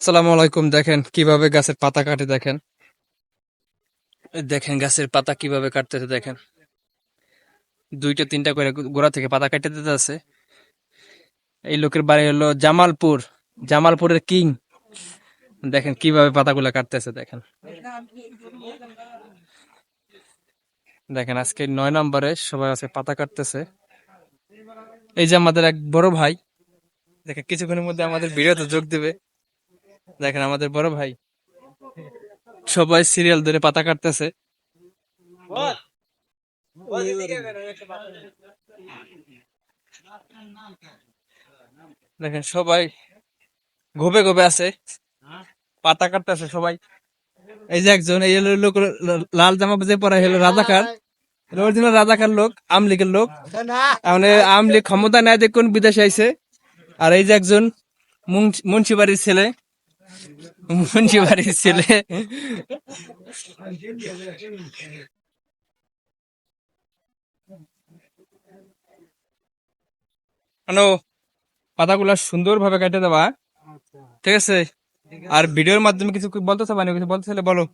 আসসালামু আলাইকুম, দেখেন কীভাবে গাছের পাতা কাটে, দেখেন। দেখেন গাছের পাতা কীভাবে কাটতেছে, দেখেন। দুইটা, তিনটা করে গোড়া থেকে পাতা কাটতে দিতে আছে। এই লোকের বাড়ি হলো জামালপুর, জামালপুরের কিং। দেখেন কীভাবে পাতাগুলা কাটতেছে, দেখেন। দেখেন, আজকে নয় নম্বরে সবাই আছে পাতা কাটতেছে। এই যে আমাদের এক বড় ভাই, দেখেন কিছুক্ষণের মধ্যে আমাদের ভিডিওতে যোগ দেবে। দেখেন আমাদের বড় ভাই। সবাই সিরিয়াল ধরে পাতা কাটতেছে। দেখেন সবাই গোবে গোবে আছে। পাতা কাটতেছে সবাই। এই যে একজন, এই লোক, লাল জামা যে পরা হলো রাজাকার। অরিজিনাল রাজাকার লোক, আমলিগের লোক। মানে আমলিগ ক্ষমতা নেয় দেখুন বিদেশে আইছে। আর এই যে একজন মুন্সি- মুন্সিবাড়ির ছেলে। মুন্সিবাড়ির ছেলে। আনো, পাতাগুলা সুন্দর ভাবে কেটে দেবা ঠিক আছে? আর ভিডিওর মাধ্যমে কিছু বলতে চাবা? কিছু বলতে চাইলে বলো।